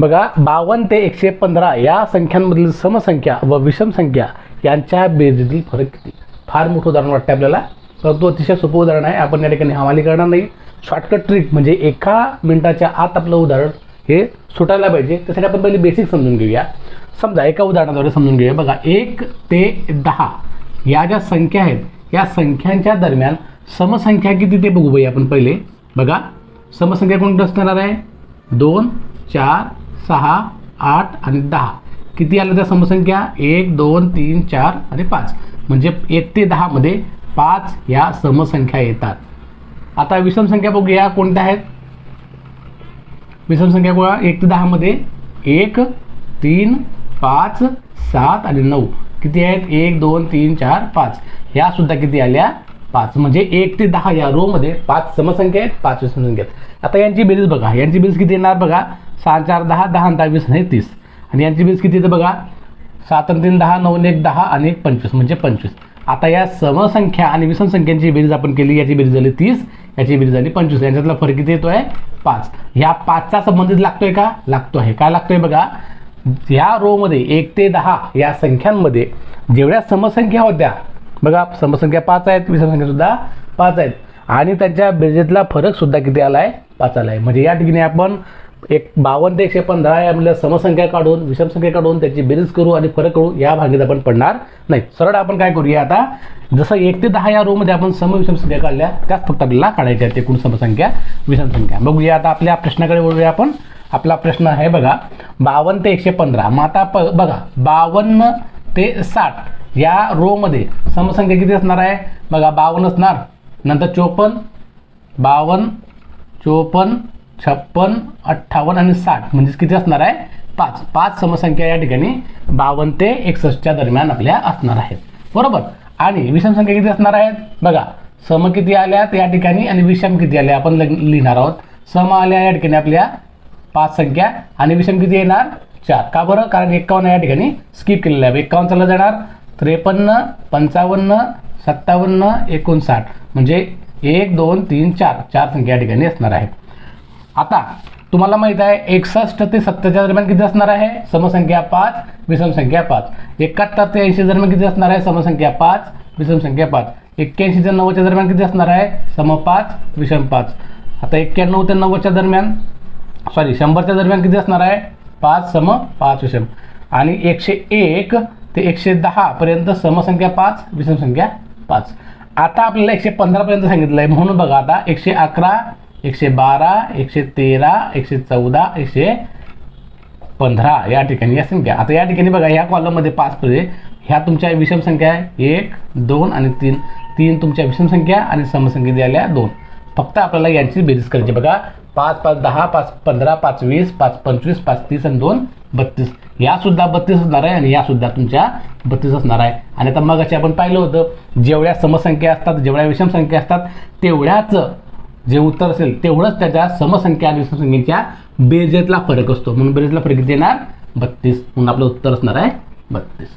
बघा बावन्न ते एकशे पंधरा या संख्यांमधील समसंख्या व विषम संख्या यांच्या बेरजेतील फरक किती? फार मोठं उदाहरण वाटतं आपल्याला. परंतु अतिशय सोपं उदाहरण आहे. आपण या ठिकाणी हवाली करणार नाही. शॉर्टकट ट्रिक म्हणजे एका मिनिटाच्या आत आपलं उदाहरण हे सुटायला पाहिजे. त्यासाठी आपण पहिले बेसिक समजून घेऊया. समजा एका उदाहरणाद्वारे समजून घेऊया. बघा एक ते दहा या ज्या संख्या आहेत या संख्यांच्या दरम्यान समसंख्या किती ते बघू बाई आपण पहिले. बघा समसंख्या कोणती असणार आहे? दोन चार सहा आठ आणि दहा. किती आल्या त्या समसंख्या? एक दोन तीन चार आणि पाच. म्हणजे एक ते दहामध्ये पाच या समसंख्या येतात. आता विषम संख्या बघूया कोणत्या आहेत? विषम संख्या बघा एक ते दहामध्ये एक तीन पाच सात आणि नऊ. किती आहेत? एक दोन तीन चार पाच. ह्या सुद्धा किती आल्या? पाच. म्हणजे एक ते दहा या रोमध्ये पाच समसंख्या आहेत पाच विषम संख्या आहेत. आता यांची बेरीज बघा. यांची बेरीज किती येणार बघा? सहा चार दहा दहा आणि दहा वीस आणि तीस. आणि यांची वीज किती तर बघा? सात आणि तीन दहा नऊ एक दहा आणि एक पंचवीस. म्हणजे पंचवीस. आता या समसंख्या आणि विषम संख्यांची बेरीज आपण केली याची बेरीज झाली तीस याची बेरीज झाली पंचवीस. यांच्यातला फरक किती येतो आहे पाच. ह्या पाचचा संबंधित लागतोय का? लागतो आहे. काय लागतोय बघा? ह्या रोमध्ये एक ते दहा या संख्यांमध्ये जेवढ्या समसंख्या होत्या बघा समसंख्या पाच आहेत विषमसंख्यासुद्धा पाच आहेत. आणि त्यांच्या बेरजेतला फरक सुद्धा किती आला आहे पाच आला आहे म्हणजे या ठिकाणी आपण एक बावन्न ते एकशे पंधरा या म्हणजे समसंख्या काढून विषमसंख्या काढून त्याची बेरीज करू आणि फरक करू या भागीत आपण पडणार नाही. सरळ आपण काय करूया आता? जसं एक ते दहा या रोमध्ये आपण सम विषमसंख्या काढल्या त्याच फक्त आपल्याला काढायच्या आहेत एकूण समसंख्या विषमसंख्या बघूया आता आपल्या प्रश्नाकडे वळूया आपण. आपला प्रश्न आहे बघा बावन्न ते एकशे पंधरा. मग आता प बघा बावन्न ते साठ या रोमध्ये समसंख्या किती असणार आहे? बघा बावन्न असणार. नंतर चोपन्न बावन्न चोपन्न छप्पन अठ्ठावन्न आणि साठ. म्हणजेच किती असणार आहे? पाच. पाच समसंख्या या ठिकाणी बावन्न ते एकसष्टच्या दरम्यान आपल्या असणार आहेत. बरोबर? आणि विषम संख्या किती असणार आहेत? बघा सम किती आल्यात या ठिकाणी आणि विषम किती आल्या आपण लिहिणार आहोत. सम आल्या या ठिकाणी आपल्या पाच संख्या आणि विषम किती येणार? चार. का बरं? कारण एकावन्न या ठिकाणी स्किप केलेलं आहे. एकावन्न चालला जाणार. त्रेपन्न पंचावन्न सत्तावन्न एकोणसाठ. म्हणजे एक दोन तीन चार. चार संख्या या ठिकाणी असणार आहेत. आता तुम्हाला माहीत आहे एकसष्ट ते सत्तरच्या दरम्यान किती असणार आहे? समसंख्या पाच विषम संख्या पाच. एकाहत्तर ते ऐंशी दरम्यान किती असणार आहे? समसंख्या पाच विषम संख्या पाच. एक्क्याऐंशी ते नव्वदच्या दरम्यान किती असणार आहे? सम पाच विषम पाच. आता एक्क्याण्णव ते नव्वदच्या दरम्यान सॉरी शंभरच्या दरम्यान किती असणार आहे? पाच सम पाच विषम. आणि एकशे एक ते एकशे दहा पर्यंत समसंख्या पाच विषम संख्या पाच. आता आपल्याला एकशे पंधरापर्यंत सांगितलं आहे म्हणून बघा आता एकशे अकरा एकशे बारा एकशे तेरा एकशे चौदा एकशे पंधरा या ठिकाणी या संख्या. आता या ठिकाणी बघा ह्या कॉलममध्ये पाच मध्ये ह्या तुमच्या विषम संख्या आहे. एक दोन आणि तीन. तीन तुमच्या विषम संख्या आणि समसंख्या द्यायला दोन. फक्त आपल्याला यांची बेरीज करायची बघा पाच पाच दहा पाच पंधरा पाच वीस पाच पंचवीस पाच तीस आणि दोन बत्तीस. यासुद्धा बत्तीस असणार आहे आणि यासुद्धा तुमच्या बत्तीस असणार आहे. आणि आता मग आपण पाहिलं होतं जेवढ्या समसंख्या असतात जेवढ्या विषम संख्या असतात तेवढ्याच जे उत्तर असेल तेवढंच त्याच्या समसंख्या आणि विषमसंख्येच्या बेजेतला फरक असतो. म्हणून बेजेतला फरक किती येणार? बत्तीस. म्हणून आपलं उत्तर असणार आहे बत्तीस.